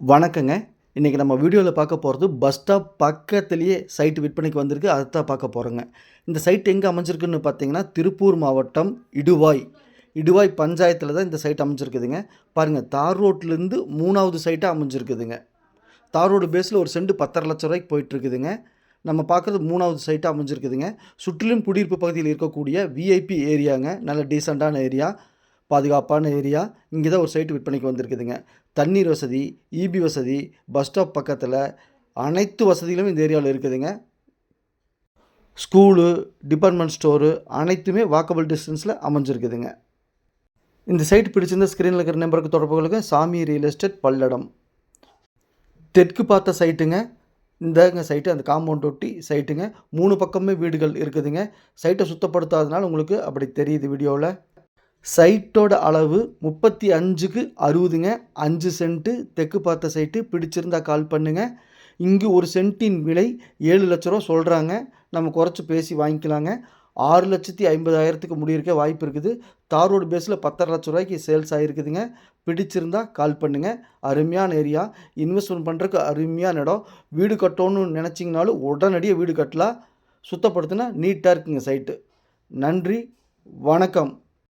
வணக்கங்க. இன்றைக்கி நம்ம வீடியோவில் பார்க்க போகிறது பஸ் ஸ்டாப் பக்கத்துலேயே சைட்டு விற்பனைக்கு வந்திருக்கு. அதை தான் பார்க்க போகிறோங்க இந்த சைட் எங்கே அமைஞ்சிருக்குன்னு பார்த்தீங்கன்னா திருப்பூர் மாவட்டம் இடுவாய். இடுவாய் பஞ்சாயத்தில் தான் இந்த சைட் அமைஞ்சிருக்குதுங்க. பாருங்கள் தார் ரோட்லேருந்து மூணாவது சைட்டாக அமைஞ்சிருக்குதுங்க. தார் ரோடு பேஸில் ஒரு செண்டு பத்தரை லட்ச ரூபாய்க்கு போயிட்டுருக்குதுங்க. நம்ம பார்க்குறது மூணாவது சைட்டாக அமைஞ்சிருக்குதுங்க. சுற்றிலும் குடியிருப்பு பகுதியில் இருக்கக்கூடிய விஐபி ஏரியாங்க நல்ல டீசெண்டான ஏரியா பாதுகாப்பான ஏரியா இங்கே தான் ஒரு சைட்டு விற்பனைக்கு வந்திருக்குதுங்க. தண்ணீர் வசதி இபி வசதி பஸ் ஸ்டாப் பக்கத்தில் அனைத்து வசதிகளும் இந்த ஏரியாவில் இருக்குதுங்க. ஸ்கூலு டிபார்ட்மெண்ட் ஸ்டோரு அனைத்துமே வாக்கபிள் டிஸ்டன்ஸில் அமைஞ்சிருக்குதுங்க. இந்த சைட் பிடிச்சிருந்த ஸ்க்ரீனில் இருக்கிற நம்பருக்கு தொடர்புகளுக்கு சாமி ரியல் எஸ்டேட் பல்லடம். தெற்கு பார்த்த சைட்டுங்க இந்தங்க சைட்டு அந்த காம்பவுண்ட் ஒட்டி சைட்டுங்க மூணு பக்கமே வீடுகள் இருக்குதுங்க. சைட்டை சுத்தப்படுத்தாதனால உங்களுக்கு அப்படி தெரியுது வீடியோவில். சைட்டோட அளவு முப்பத்தி அஞ்சுக்கு அறுபதுங்க. அஞ்சு சென்ட்டு தெற்கு பார்த்த சைட்டு பிடிச்சிருந்தா கால் பண்ணுங்க. இங்கு ஒரு சென்ட்டின் விலை ஏழு லட்ச ரூபா சொல்கிறாங்க நம்ம குறைச்சி பேசி வாங்கிக்கலாங்க. ஆறு லட்சத்தி ஐம்பதாயிரத்துக்கு முடியிருக்க வாய்ப்பு இருக்குது. தார் ரோடு பேஸில் பத்தரை லட்ச ரூபாய்க்கு சேல்ஸ் ஆகிருக்குதுங்க பிடிச்சிருந்தா கால் பண்ணுங்கள் அருமையான ஏரியா இன்வெஸ்ட்மெண்ட் பண்ணுறதுக்கு அருமையான இடம். வீடு கட்டணும்னு நினச்சிங்கனாலும் உடனடியாக வீடு கட்டலாம். சுத்தப்படுத்தினா நீட்டாக இருக்குங்க சைட்டு நன்றி. வணக்கம்.